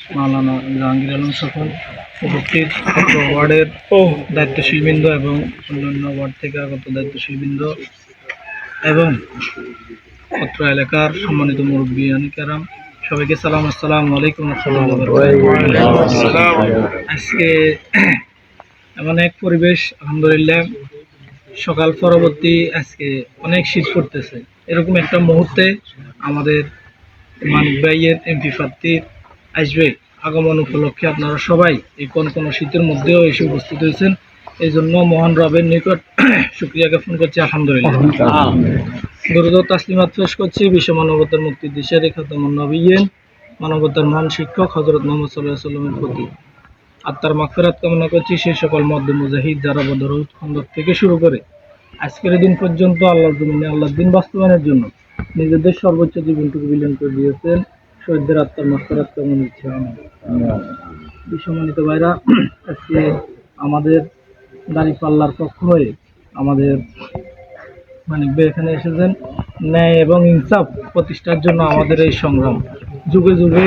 মাওলানা জাহাঙ্গীর আলম সফল উপস্থিত ওয়ার্ডের দায়িত্বশীলবৃন্দ এবং অন্যান্য ওয়ার্ড থেকে আগত দায়িত্বশীলবৃন্দ এবং অত্র এলাকার সম্মানিত মুরব্বী আনিকারাম, সবাইকে সালাম, আসসালামু আলাইকুম আজকে এমন এক পরিবেশ, আলহামদুলিল্লাহ, সকাল পরবর্তী আজকে অনেক শীত পড়তেছে। এরকম একটা মুহূর্তে আমাদের মানিক ভাইয়ের এমপি প্রার্থীর আসবে আগমন উপলক্ষে আপনারা সবাই এই কোন কোন শীতের মধ্যেও এসে উপস্থিত হয়েছেন। এই জন্য মহান রবের নিকট শুক্রিয়া জ্ঞাপন করছি আলহামদুলিল্লাহ। তাসলিমাত পেশ করছি বিশ্ব মানবতার মুক্তি দিশারি খাতামুন নবীন মানবতার মহান শিক্ষক হজরত মোহাম্মদ সাল্লাহ সাল্লামের প্রতি। আত্মার মাগফিরাত কামনা করছি সেই সকল মধ্য মুজাহিদ যারা বদর খন্দক থেকে শুরু করে আজকের দিন পর্যন্ত আল্লাহর জমিনে আল্লাহর দিন বাস্তবায়নের জন্য নিজেদের সর্বোচ্চ জীবনটুকু বিলীন করে দিয়েছেন। শহীদদের আত্মার মাগফিরাত কেমন ইচ্ছে বিশ্বমানিত ভাইরা আজকে আমাদের দাঁড়িপাল্লার পক্ষ হয়ে আমাদের মানে এখানে এসেছেন ন্যায় এবং ইনসাফ প্রতিষ্ঠার জন্য আমাদের এই সংগ্রাম। যুগে যুগে